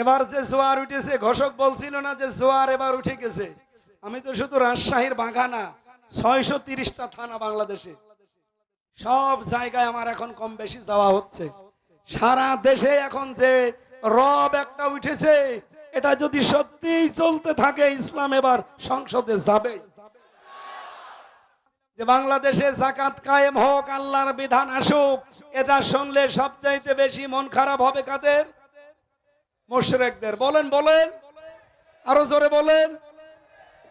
এবার যে জোয়ার উঠেছে, ঘোষক বলছিল না যে জোয়ার এবার উঠে গেছে। আমি তো শুধু রাজশাহীর বাগানা, ছয়শো তিরিশটা থানা বাংলাদেশে। সব জায়গায় আমার এখন কম বেশি যাওয়া হচ্ছে। সারা দেশে এখন যে রব একটা উঠেছে, এটা যদি সত্যিই চলতে থাকে, ইসলাম এবার সংসদে যাবে। যে বাংলাদেশে জাকাত কায়েম হোক, আল্লাহর বিধান আসুক, এটা শুনলে সবচাইতে বেশি মন খারাপ হবে কাদের? মুশরেকদের বলেন বলেন। আরও জোরে বলেন।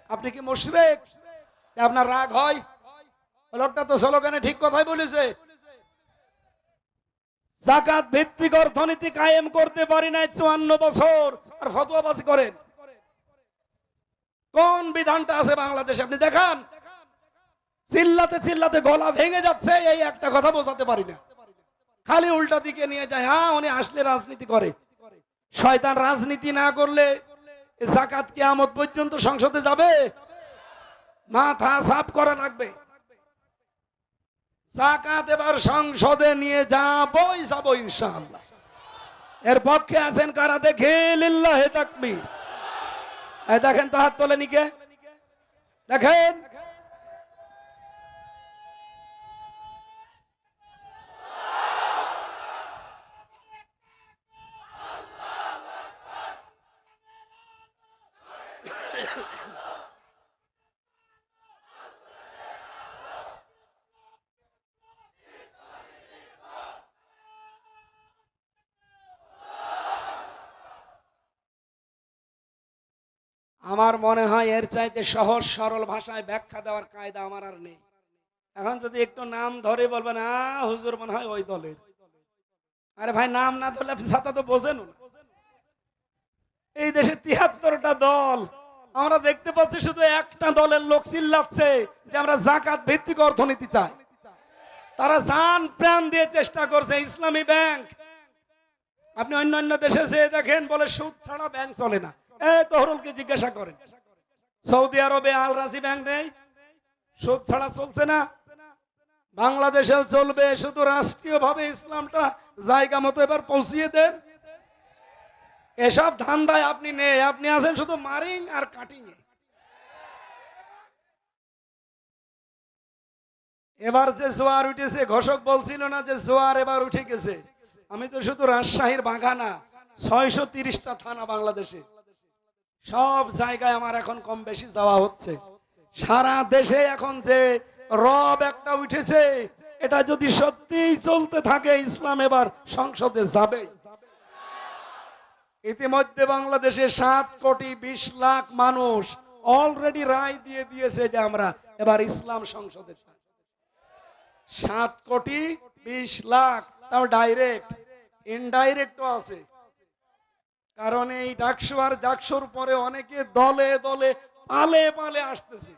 আপনি কি মুশরেক? আপনার রাগ হয়? লোকটা তো স্লোগানে ঠিক কথাই বলেছে। জাকাত ভিত্তিক অর্থনীতি কায়েম করতে পারি নাই চুয়ান্ন বছর। আর ফতোয়াবাজি করেন। কোন বিধানটা আছে বাংলাদেশে? আপনি দেখান। চিল্লাতে চিল্লাতে গলা ভেঙে যাচ্ছে, এই একটা কথা বোঝাতে পারি না। খালি উল্টা দিকে নিয়ে যায় হ্যাঁ উনি আসলে রাজনীতি করে। শয়তান রাজনীতি না করলে জাকাত কিয়ামত পর্যন্ত সংসদে যাবে? মাথা সাফ করা লাগবে। জাকাত এবার সংসদে নিয়ে যাবই, যাব ইনশাআল্লাহ। এর পক্ষে আছেন কারা? দেখে লিল্লাহে তাকবীর। দেখেন তো হাত তোলে নিকে দেখেন। আমার মনে হয় এর চাইতে সহজ, সরল ভাষায় ব্যাখ্যা দেওয়ার কায়দা আমার আর নেই। এখন যদি একটু নাম ধরে বলবেন না হুজুর মনে হয় ওই দলের। আরে ভাই, নাম না ধরলে আপনি ছাতা তো বোঝেন এই দেশে তিয়াত্তরটা দল। আমরা দেখতে পাচ্ছি শুধু একটা দলের লোক চিল্লাচ্ছে যে আমরা জাকাত ভিত্তিক অর্থনীতি চাই। তারা জান প্রাণ দিয়ে চেষ্টা করছে, ইসলামী ব্যাংক। আপনি অন্য অন্য দেশে যেয়ে দেখেন, বলে সুদ ছাড়া ব্যাংক চলে না। এ, তহরুলকে জিজ্ঞাসা করেন। সৌদি আরবে আল রাজি ব্যাংক নেই, সুদ ছাড়া চলছে না। বাংলাদেশেও চলবে, শুধু রাষ্ট্রীয় ভাবে ইসলামটা জায়গা মতো এবার পৌঁছিয়ে দেন। এসব ধান্দায় আপনি নেই আপনি আছেন শুধু মারিং আর কাটিং এবার যে জোয়ার উঠেছে, ঘোষক বলছিল না যে জোয়ার এবার উঠে গেছে। আমি তো শুধু রাজশাহীর বাঘানা ছয়শো তিরিশটা থানা বাংলাদেশে। সব জায়গায় আমার এখন কম বেশি যাওয়া হচ্ছে। সারা দেশে এখন যে রব একটা উঠেছে, এটা যদি সত্যিই চলতে থাকে, ইসলাম এবার সংসদে যাবে। ইতিমধ্যে বাংলাদেশে সাত কোটি বিশ লাখ মানুষ অলরেডি রায় দিয়ে দিয়েছে যে আমরা এবার ইসলাম সংসদে সাত কোটি বিশ লাখ, তাও ডাইরেক্ট ইনডাইরেক্টও আছে। কারণ এই ডাকসু আর জাকসুর পরে অনেকে দলে দলে, পালে পালে আসতেছে।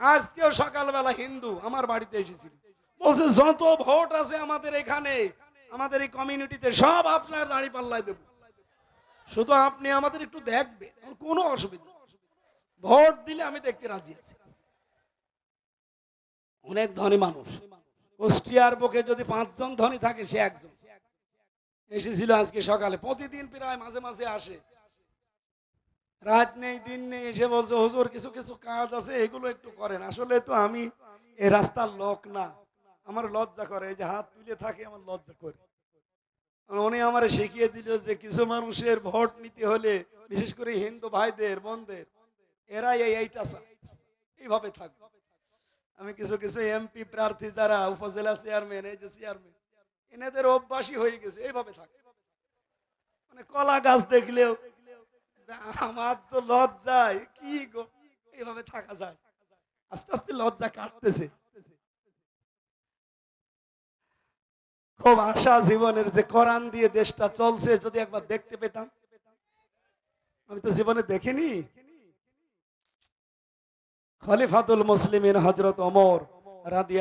আজকেও সকালবেলা হিন্দু আমার বাড়িতে এসেছিল। বলছে, যত ভোট আছে আমাদের এখানে, আমাদের এই কমিউনিটিতে সব আপনার দাঁড়ি পাল্লায় দেব। শুধু আপনি আমাদের একটু দেখবেন আমার কোনো অসুবিধা। ভোট দিলে আমি দেখতে রাজি আছি। অনেক ধনী মানুষ। কুষ্টিয়ার বুকে যদি পাঁচজন ধনী থাকে, সে একজন। এসেছিল আজকে সকালে। প্রতিদিন প্রায় মাঝে মাঝে আসে। রাত নেই, দিন নেই, এসে বলছে, হুজুর, কিছু কিছু কাজ আছে, এগুলো একটু করেন। আসলে তো আমি এই রাস্তার লোক না। আমার লজ্জা করে, এই যে হাত তুলে থাকে, আমার লজ্জা করে। উনি আমার শিখিয়ে দিল যে কিছু মানুষের ভোট নিতে হলে, বিশেষ করে হিন্দু ভাইদের, বোনদের, এরাই এই এইটা। এইভাবে থাকবে। আমি কিছু কিছু এমপি প্রার্থী যারা, উপজেলা চেয়ারম্যান এই যে চেয়ারম্যান এনাদের অভ্যাসী হয়ে গেছে, এইভাবে থাকে। মানে কলা গাছ দেখলেও আমার তো লজ্জায়, কি এইভাবে থাকা যায়। আস্তে আস্তে লজ্জা কাটতেছে। খুব আশা জীবনের যে কোরআন দিয়ে দেশটা চলছে, যদি একবার দেখতে পেতাম। আমি তো জীবনে দেখিনি। খলিফাতুল মুসলিমিন হজরত ওমর রাদি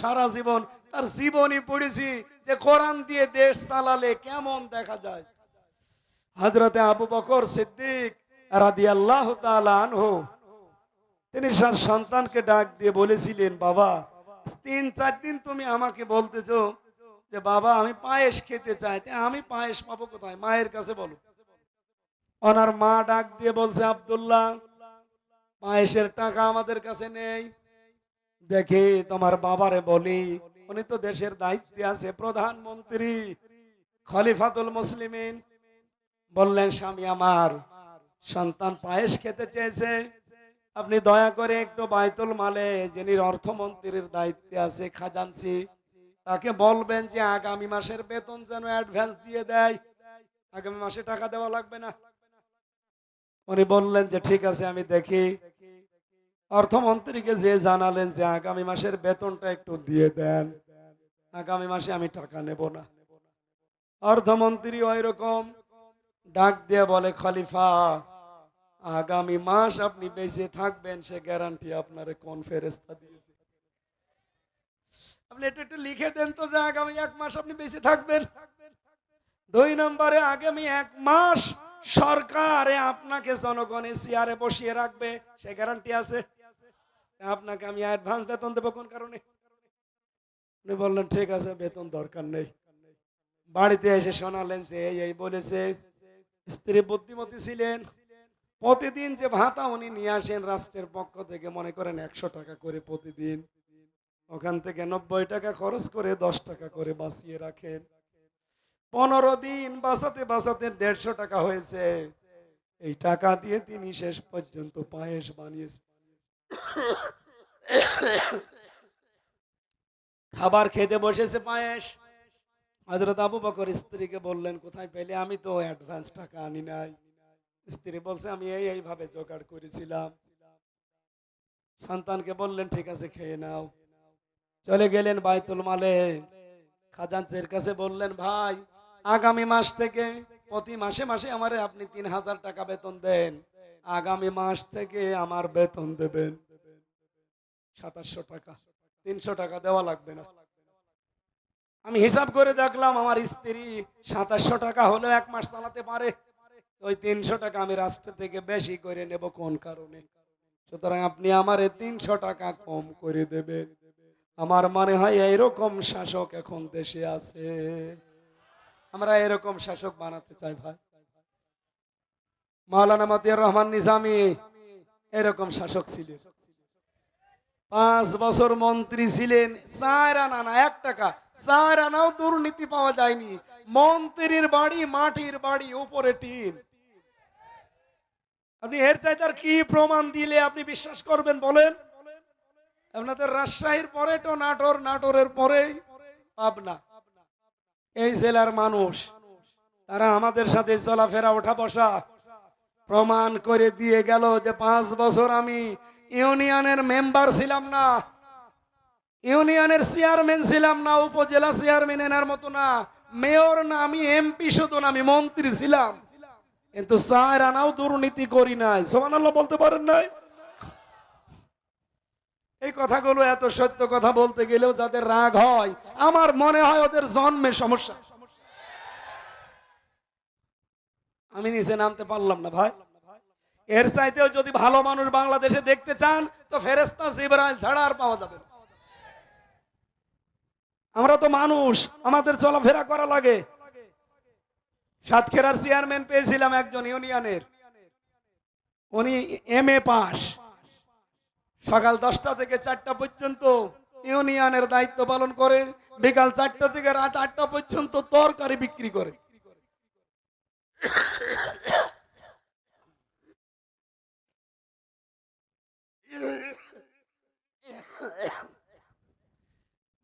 সারা জীবন তার জীবনই পড়েছি যে কোরআন দিয়ে দেশ চালালে কেমন দেখা যায়। হজরতে আবু বকর সিদ্দিক রাদি আল্লাহ আনহু, তিনি তার সন্তানকে ডাক দিয়ে বলেছিলেন, বাবা তিন চার দিন তুমি আমাকে বলতেছো যে, বাবা, আমি পায়েস খেতে চাই আমি পায়েস পাবো কোথায়? মায়ের কাছে বলো। ওনার মা ডাক দিয়ে বলছে, আব্দুল্লাহ, পায়েসের টাকা আমাদের কাছে নেই। দেখি তোমার বাবারে বলি, উনি তো দেশের দায়িত্বে আছে, প্রধানমন্ত্রী। খলিফাতুল মুসলিমিন বললেন, স্বামী আমার, সন্তান পায়েস খেতে চেয়েছে। আপনি দয়া করে একটু বাইতুল মালে, যিনি অর্থমন্ত্রীর দায়িত্বে আছে খাজানসি তাকে বলবেন যে আগামী মাসের বেতন যেন অ্যাডভান্স দিয়ে দেয়। আগামী মাসে টাকা দেওয়া লাগবে না। উনি বললেন যে, ঠিক আছে, আমি দেখি অর্থমন্ত্রীকে যে জানালেন যে আগামী মাসের বেতনটা একটু দিয়ে দেন, আগামী মাসে আমি টাকা নেব না। অর্থমন্ত্রী ওই রকম ডাক দিয়ে বলে, খলিফা, আগামী মাস আপনি বেঁচে থাকবেন, সে গ্যারান্টি আপনারে কোন ফেরেস্তা দিয়েছে? আপনি এটা একটু লিখে দেন তো যে আগামী এক মাস আপনি বেঁচে থাকবেন। দুই নম্বরে, আগামী এক মাস সরকারে আপনাকে জনগণের চেয়ারে বসিয়ে রাখবে, সে গ্যারান্টি আছে? আপনাকে আমি অ্যাডভান্স বেতন দেবো কোন কারণে? উনি বললেন, ঠিক আছে, বেতন দরকার নেই। বাড়িতে এসে শোনালেন যে, এই এই, বলেছে, স্ত্রী বুদ্ধিমতী ছিলেন। প্রতিদিন যে ভাতা উনি নিয়ে আসেন রাষ্ট্রের পক্ষ থেকে, মনে করেন একশো টাকা করে প্রতিদিন। ওখান থেকে নব্বই টাকা খরচ করে দশ টাকা করে বাঁচিয়ে রাখেন। পনেরো দিন বাঁচাতে বাঁচাতে দেড়শো টাকা হয়েছে। এই টাকা দিয়ে তিনি শেষ পর্যন্ত পায়েস বানিয়েছে খাবার খেতে বসেছে পায়েস হজরত আবু বকর স্ত্রীকে বললেন, কোথায় পেলে? আমি তো অ্যাডভান্স টাকা আনি নাই। স্ত্রী বলছে, আমি এই এইভাবে জোগাড় করেছিলাম। সন্তানকে বললেন, ঠিক আছে, খেয়ে নাও। চলে গেলেন বাইতুল মালে। খাজানচের কাছে বললেন, ভাই, আগামী মাস থেকে প্রতি মাসে মাসে আমারে আপনি তিন হাজার টাকা বেতন দেন। আগামী মাস থেকে আমার বেতন দেবেন। সাতাশশো টাকা। তিনশো টাকা দেওয়া লাগবে না। আমি হিসাব করে দেখলাম আমার স্ত্রী সাতাশশো টাকা হলেও এক মাস চালাতে পারে। ওই তিনশো টাকা আমি রাষ্ট্র থেকে বেশি করে নেব কোন কারণে? সুতরাং আপনি আমার এই তিনশো টাকা কম করে দেবেন। আমার মনে হয় এরকম শাসক এখন দেশে আছে। আমরা এরকম শাসক বানাতে চাই ভাই। মাওলানা মতিয়ার রহমান নিজামি, এরকম শাসক ছিলেন। পাঁচ বছর মন্ত্রী ছিলেন, চার আনা না, এক টাকা, চার আনাও দুর্নীতি পাওয়া যায়নি। মন্ত্রীর বাড়ি, মাটির বাড়ি, উপরে টিন। আপনি এর চাইতে আর কি প্রমাণ দিলে আপনি বিশ্বাস করবেন বলেন? আপনাদের রাজশাহীর পরে তো নাটোর, নাটোরের পরেই পাবনা। এই জেলার মানুষ, তারা আমাদের সাথে চলাফেরা ওঠা বসা প্রমাণ করে দিয়ে গেল যে পাঁচ বছর আমি ইউনিয়নের মেম্বার ছিলাম না। ইউনিয়নের চেয়ারম্যান ছিলাম না, উপজেলা চেয়ারম্যান এনার মতো না। মেয়র না, আমি এমপি শুধু আমি মন্ত্রী ছিলাম। কিন্তু চার আনাও দুর্নীতি করি নাই। সোমান বলতে পারেন নাই? এই কথাগুলো এত সত্য কথা বলতে গেলেও যাদের রাগ হয়, আমার মনে হয় ওদের জন্মে সমস্যা। আমি নিচে নামতে পারলাম না ভাই। এর চাইতেও যদি ভালো মানুষ বাংলাদেশে দেখতে চান, তো ফেরেস্তা শিবরাজ ছাড়া আর পাওয়া যাবে। আমরা তো মানুষ, আমাদের চলাফেরা করা লাগে। সাতক্ষীরার চেয়ারম্যান পেয়েছিলাম একজন ইউনিয়নের। উনি এম এ পাস। সকাল দশটা থেকে চারটা পর্যন্ত ইউনিয়নের দায়িত্ব পালন করে বিকাল চারটা থেকে রাত আটটা পর্যন্ত তরকারি বিক্রি করে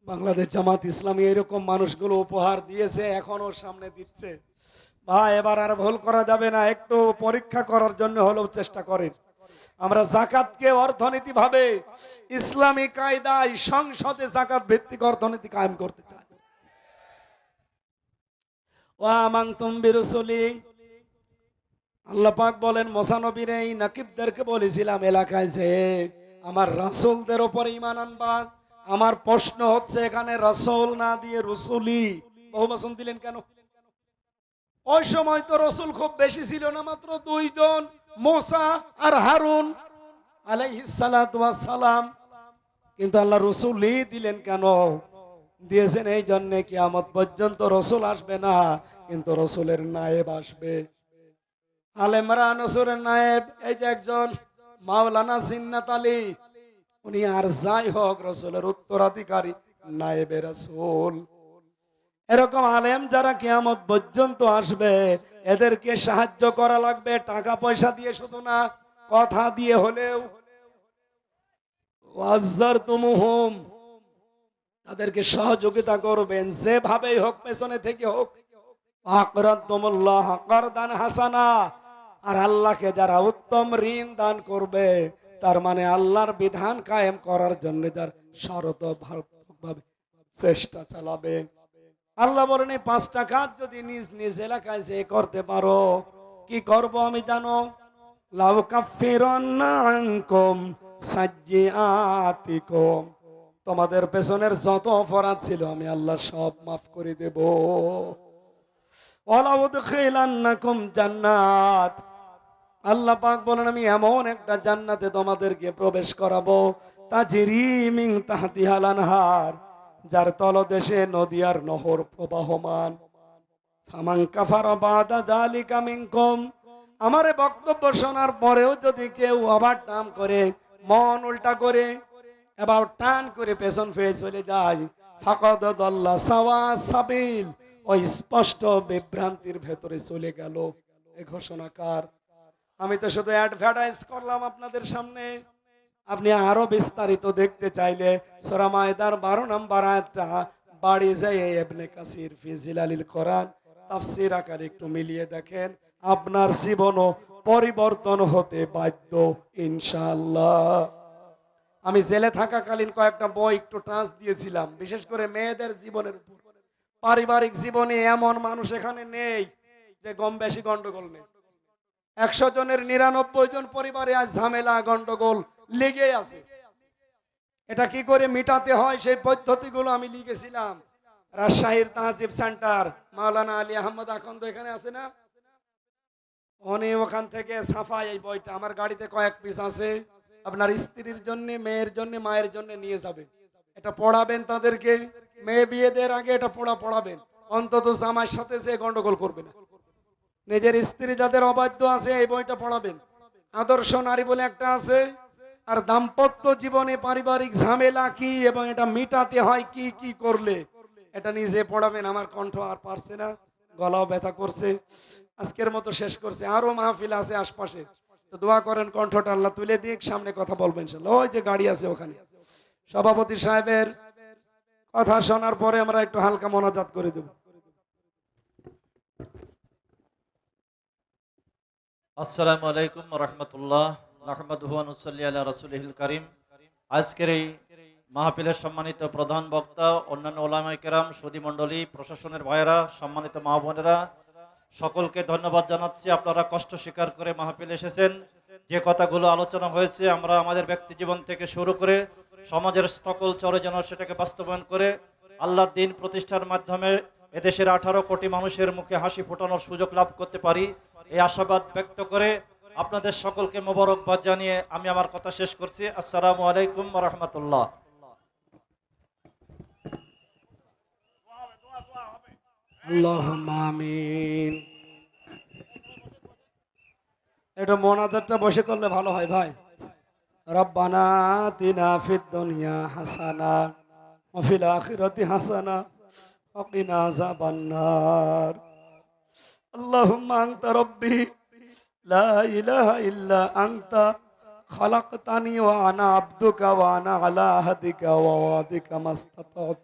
বাংলাদেশ জামাত ইসলামী এরকম মানুষগুলো উপহার দিয়েছে এখনও সামনে দিচ্ছে। ভাই, এবার আর ভুল করা যাবে না, একটু পরীক্ষা করার জন্য হলেও চেষ্টা করেন। আমরা জাকাতকে অর্থনীতি ভাবে ইসলামী কায়দায় সংসদে জাকাত ভিত্তিক অর্থনীতি কায়েম করতে চাই। ওয়ামাং তুমি রসুলি আল্লাহ পাক বলেন মোসানবীর এই নাকিবদেরকে বলেছিলাম, এলাকায় যে আমার রাসূলদের উপর ঈমান আনবা। আমার প্রশ্ন হচ্ছে, এখানে রাসূল না দিয়ে রসুলি? বহুবচন দিলেন কেন? ওই সময় তো রসুল খুব বেশি ছিল না, মাত্র দুইজন, মোসা আর হারুন আলাইহিস সালাম। কিন্তু আল্লাহ রসুলই দিলেন কেন? দিয়েছেন, এই জন্যে কিয়ামত পর্যন্ত রসুল আসবে না, কিন্তু রসুলের নায়েব আসবে। আলেমরা নসুরের নায়েব, এই যে একজন মাওলানা সিন্নাত আলী, উনি আর যাই হোক রসুলের উত্তরাধিকারী, নায়েবে রসুল। এরকম আলেম যারা কিয়ামত পর্যন্ত আসবে, এদেরকে সাহায্য করা লাগবে, টাকা পয়সা দিয়ে শুধু না, কথা দিয়ে হলেও। তুমুহুম তাদেরকে সহযোগিতা করবেন, যেভাবেই হোক, পেছনে থেকে হোক। হাসানা। আর আল্লাহকে যারা উত্তম ঋণ দান করবে, তার মানে আল্লাহর বিধান কায়েম করার জন্য শরত ভাবে চেষ্টা চালাবে। আল্লাহ বলেন, এই পাঁচটা কাজ যদি নিজ নিজ এলাকায় যে করতে পারো, কি করব আমি জানো? লাউ কাফিরান্না আনকুম সাজ্জিআতিকুম। তোমাদের পেছনের যত অপরাধ ছিল, আমি আল্লাহ সব মাফ করে দেব। জান্নাত। আল্লাহ পাক বলেন, আমি এমন একটা জান্নাতে তোমাদেরকে প্রবেশ করাবো। যার তলদেশে নদী আর নহর প্রবাহমান। মিনকুম। আমার বক্তব্য শোনার পরেও যদি কেউ আবার টাম করে, মন উল্টা করে এবার টান করে পেছন ফিরে চলে যায়। ফাকদ দল্লা সাওয়া সাবিল। ওই স্পষ্ট বিভ্রান্তির ভেতরে চলে গেল। এ ঘোষণাকার আমি তো শুধু অ্যাডভার্টাইজ করলাম আপনাদের সামনে। আপনি আরও বিস্তারিত দেখতে চাইলে সোরা মায়দার বারো নম্বর আয়াতটা বাড়ি যায় এবনে কাসির ফিজিল আলীল কোরআন তাফসির আকারে একটু মিলিয়ে দেখেন। আপনার জীবনও পরিবর্তন হতে বাধ্য, ইনশাআল্লাহ। আমি জেলে থাকাকালীন কয়েকটা বই একটু টাচ দিয়েছিলাম, বিশেষ করে মেয়েদের জীবনের উপর। পারিবারিক জীবনে এমন মানুষ এখানে নেই যে গম বেশি গন্ডগোল নেই। একশো জনের নিরানব্বই জন পরিবারে আজ ঝামেলা, গন্ডগোল লেগে আছে। এটা কি করে মিটাতে হয় সেই পদ্ধতিগুলো আমি লিখেছিলাম। রাজশাহীর তাহাজিব সেন্টার, মাওলানা আলী আহমদ আখন্দ এখানে আছে না? উনি ওখান থেকে সাফাই এই বইটা, আমার গাড়িতে কয়েক পিস আছে। আপনার স্ত্রীর জন্য, মেয়ের জন্য, মায়ের জন্য নিয়ে যাবেন। এটা পড়াবেন তাদেরকে। মেয়ে বিয়ে দেওয়ার আগে এটা পড়া পড়াবেন। অন্তত জামার সাথে সে গন্ডগোল করবে না। নিজের স্ত্রী যাদের অবাধ্য আছে, এই বইটা পড়াবেন। আদর্শ নারী বলে একটা আছে, আর দাম্পত্য জীবনে পারিবারিক ঝামেলা কি এবং এটা মিটাতে হয় কি কি করলে? এটা নিজে পড়াবেন, আমার কণ্ঠ আর পারছে না। গলাও ব্যথা করছে। আজকের মতো শেষ করছে। আরও মাহফিল আছে আশপাশে। তো দোয়া করেন, কণ্ঠটা আল্লাহ তুলে দিক, সামনে কথা বলবেন ইনশাআল্লাহ। ওই যে গাড়ি আছে ওখানে। সভাপতি সাহেবের কথা শোনার পরে আমরা একটু হালকা মনাজাত করে দেব। আসসালামু আলাইকুম রহমতুল্লাহ। রসুলহিল করিম। আজকের এই মাহফিলের সম্মানিত প্রধান বক্তা, অন্যান্য ওলামাই কেরাম সুদী মণ্ডলী প্রশাসনের ভাইয়েরা, সম্মানিত মা বোনেরা সকলকে ধন্যবাদ জানাচ্ছি। আপনারা কষ্ট স্বীকার করে মাহফিল এসেছেন। যে কথাগুলো আলোচনা হয়েছে, আমরা আমাদের ব্যক্তি জীবন থেকে শুরু করে সমাজের সকল চরে যেন সেটাকে বাস্তবায়ন করে আল্লাহর দিন প্রতিষ্ঠার মাধ্যমে এদেশের আঠারো কোটি মানুষের মুখে হাসি ফোটানোর সুযোগ লাভ করতে পারি, এই আশাবাদ ব্যক্ত করে আপনাদের সকলকে মোবারকবাদ জানিয়ে আমি আমার কথা শেষ করছি। আসসালামু আলাইকুম রহমতুল্লাহ। আল্লাহুম্মা আমিন এটা মোনাজাতটা বসে করলে ভালো হয় ভাই রব্বানা তিনা ফিদ দুনিয়া হাসানা ওয়া ফিল আখিরাতি হাসানা ওয়া কিনা আযাবান নার আল্লাহুম্মা আনতা রব্বি লা ইলাহা ইল্লা আনতা خلقتني وانا عبدك وانا على عهدك ووعدك ما استطعت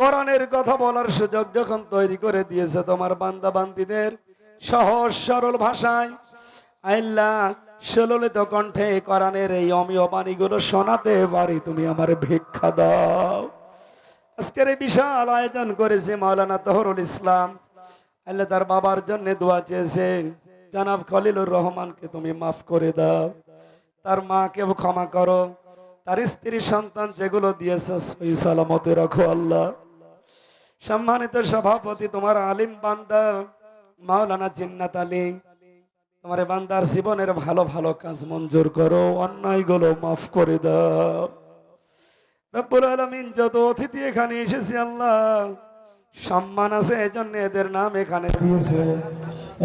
কোরআনের কথা বলার সুযোগ যখন তৈরি করে দিয়েছে তোমার বান্দা বান্দিদের সহজ, সরল ভাষায়, আল্লাহ সুললিত কণ্ঠে কোরআনের এই অমীয় বাণীগুলো শোনাতে পারি, তুমি আমার ভিক্ষা দাও। আজকের এই বিশাল আয়োজন করেছে মাওলানা তহরুল ইসলাম। আল্লাহ তার বাবার জন্য দোয়া চেয়েছে, জানাব খলিলুর রহমানকে তুমি মাফ করে দাও। তার মাকেও ক্ষমা করো, তার স্ত্রী সন্তান যেগুলো দিয়েছে, সই সালামতে রাখো আল্লাহ। সম্মানিত সভাপতি, তোমার আলিম বান্দা, মাওলানা জিন্নাত আলী, তোমার বান্দার জীবনের ভালো ভালো কাজ মঞ্জুর করো, অন্যায়গুলো মাফ করে দাও। রব্বুল আলমিন, যত অতিথি এখানে এসেছে, আল্লাহ সম্মান আছে এই জন্য এদের নাম এখানে দিয়েছে।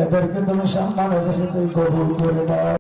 এদেরকে তুমি সম্মানের সাথে কবুল করে দাও।